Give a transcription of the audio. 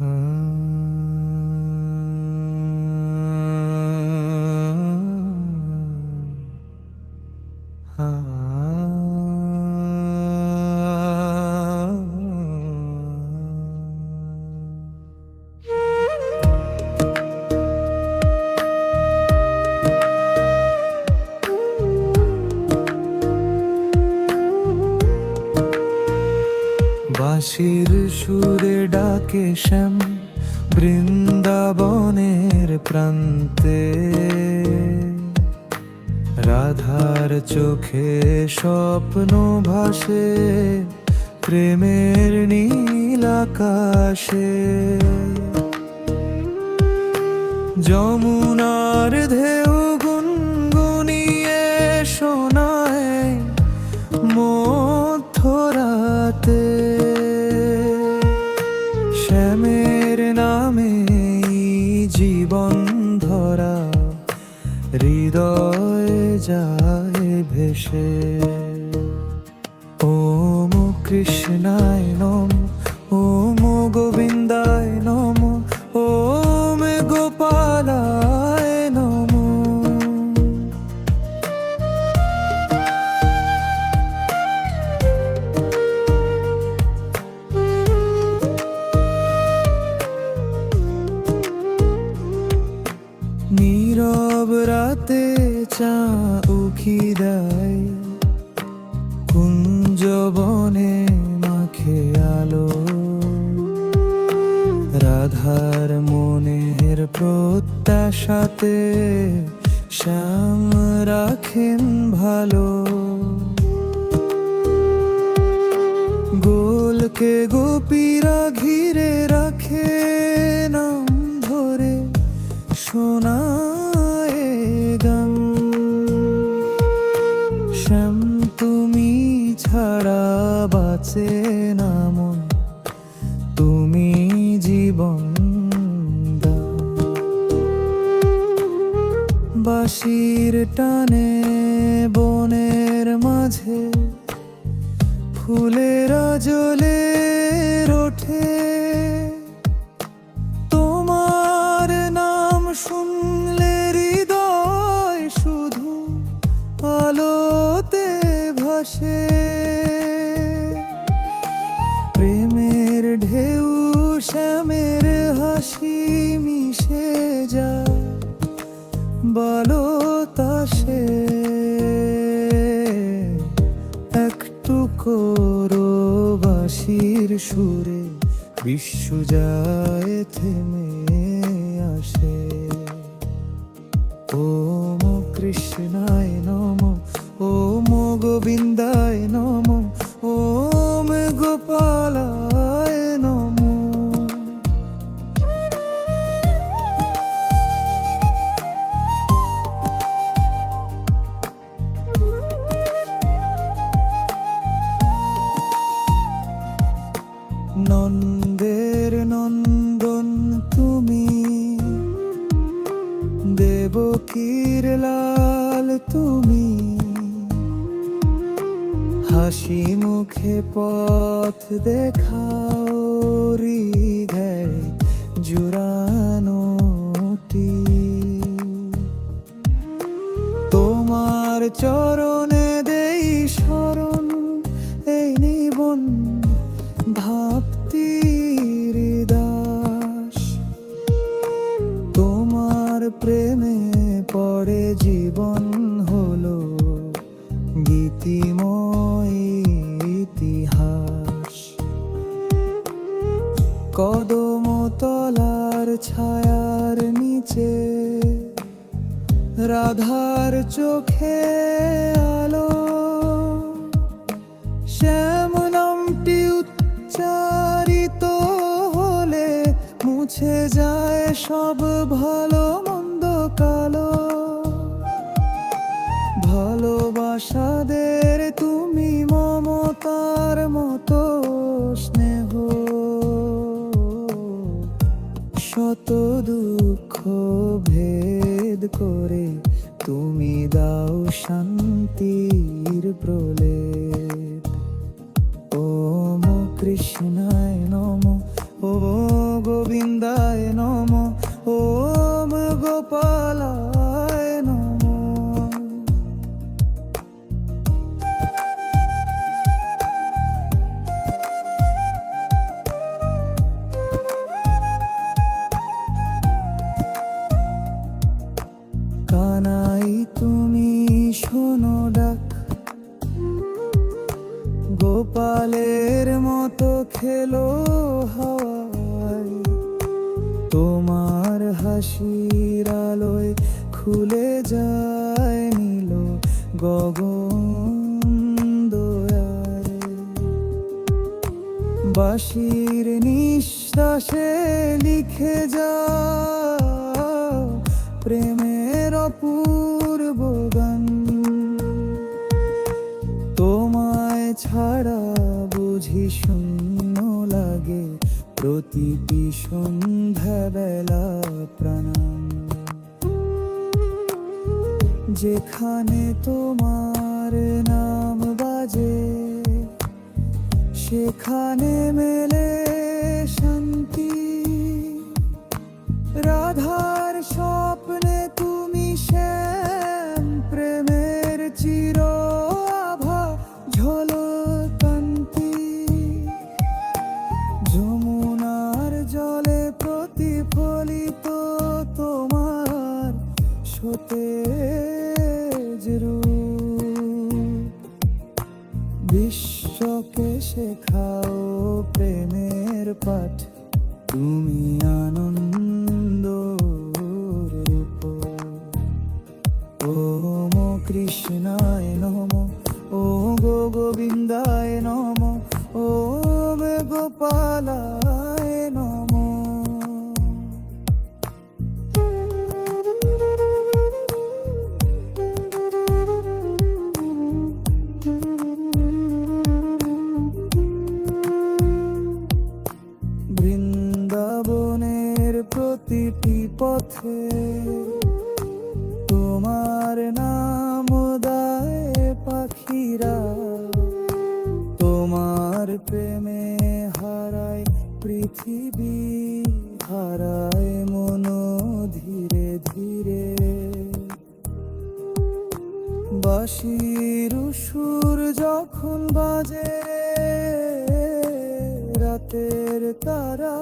Uh... ডাকে বৃন্দাবনের প্রান্তে রাধার চোখে স্বপ্ন ভাসে প্রেমের নীল আকাশে। যমুনার ঢেউ শ্যামের নামে জীবন ধরা হৃদয় যায় ভেসে। ওম কৃষ্ণায় নম রাধার মনের প্রত্যাশাতে শ্যাম রাখেন ভালো। গোলকে গোপীরা ঘিরে বাঁশির টানে, বনের মাঝে ফুলেরা জলে ওঠে তোমার নাম শুনলে হৃদয় শুধু আলোতে ভাসে। প্রেমের ঢেউ, শ্যামের হাসি মিশে যায়। বলো তাসে একটু করো বাসির সুরে, বিশ্ব যায় থেমে আসে। ওম কৃষ্ণায় নম, ওম গোবিন্দায় হাসি মুখে পথ দেখাও কদম তলার ছায়ার নিচে, রাধার চোখে আলো, শ্যাম নামটি উচ্চারিত হলে মুছে যায় সব ভালো মন্দ কালো। ভালোবাসাদের তুমি মমতার মতো শত দুঃখ ভেদ করে তুমি দাও শান্তির প্রলে ওম কৃষ্ণায় নম। ও গোবিন্দায় হাসির আলোয় খুলে যায় নীল গগন দয়ায় বাঁশির নিঃশ্বাসে লিখে যাও প্রেমের অপূর্ব গান। তোমায় ছাড়া বুঝি লাগে প্রতিটি সন্ধ্যা বেলা প্রাণাম। যেখানে তোমার নাম বাজে সেখানে মেলে শান্তি। শেখাও প্রেমের পাঠ। তুমি আনন্দ ওম কৃষ্ণায় নম। ও গো গোবিন্দায় নম। ওম গোপালায় প্রতিটি পথে তোমার নাম দায় পাখিরা, তোমার প্রেমে হারায় পৃথিবী, হারায় মন ধীরে ধীরে। বাঁশির সুর যখন বাজে, রাতের তারা